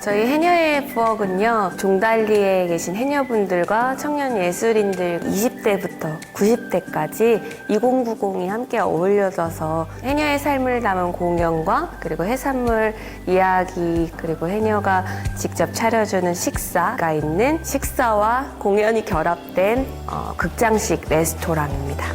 저희 해녀의 부엌은요, 종달리에 계신 해녀분들과 청년 예술인들 20대부터 90대까지 2090이 함께 어울려져서 해녀의 삶을 담은 공연과 그리고 해산물 이야기 그리고 해녀가 직접 차려주는 식사가 있는 식사와 공연이 결합된 어, 극장식 레스토랑입니다.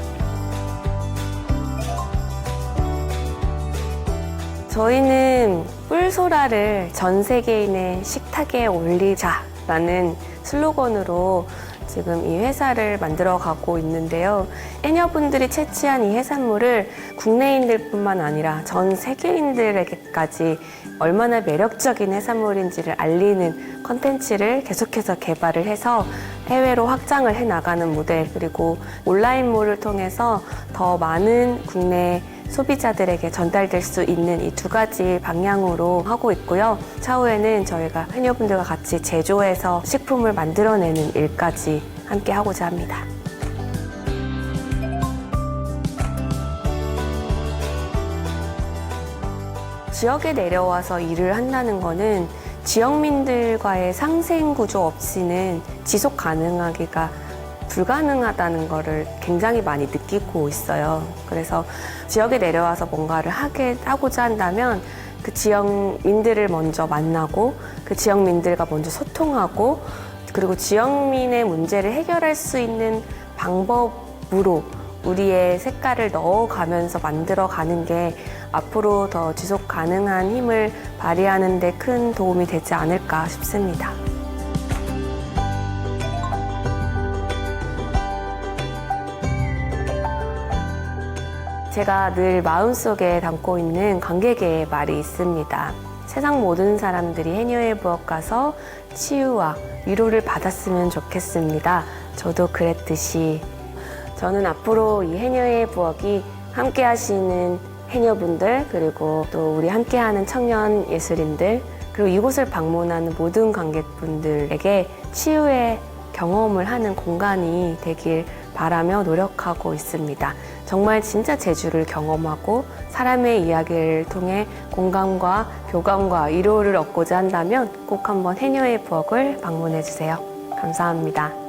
저희는 뿔소라를 전 세계인의 식탁에 올리자라는 슬로건으로 지금 이 회사를 만들어 가고 있는데요. 해녀분들이 채취한 이 해산물을 국내인들뿐만 아니라 전 세계인들에게까지 얼마나 매력적인 해산물인지를 알리는 컨텐츠를 계속해서 개발을 해서 해외로 확장을 해 나가는 모델 그리고 온라인몰을 통해서 더 많은 국내 소비자들에게 전달될 수 있는 이 두 가지 방향으로 하고 있고요. 차후에는 저희가 해녀분들과 같이 제조해서 식품을 만들어내는 일까지 함께 하고자 합니다. 지역에 내려와서 일을 한다는 거는 지역민들과의 상생 구조 없이는 지속 가능하기가 불가능하다는 거를 굉장히 많이 느끼고 있어요. 그래서 지역에 내려와서 뭔가를 하게 하고자 한다면 그 지역민들을 먼저 만나고 그 지역민들과 먼저 소통하고 그리고 지역민의 문제를 해결할 수 있는 방법으로 우리의 색깔을 넣어가면서 만들어가는 게 앞으로 더 지속 가능한 힘을 발휘하는 데 큰 도움이 되지 않을까 싶습니다. 제가 늘 마음속에 담고 있는 관객의 말이 있습니다. 세상 모든 사람들이 해녀의 부엌 가서 치유와 위로를 받았으면 좋겠습니다. 저도 그랬듯이 저는 앞으로 이 해녀의 부엌이 함께 하시는 해녀분들 그리고 또 우리 함께 하는 청년 예술인들 그리고 이곳을 방문하는 모든 관객분들에게 치유의 경험을 하는 공간이 되길 바라며 노력하고 있습니다. 정말 진짜 제주를 경험하고 사람의 이야기를 통해 공감과 교감과 위로를 얻고자 한다면 꼭 한번 해녀의 부엌을 방문해 주세요. 감사합니다.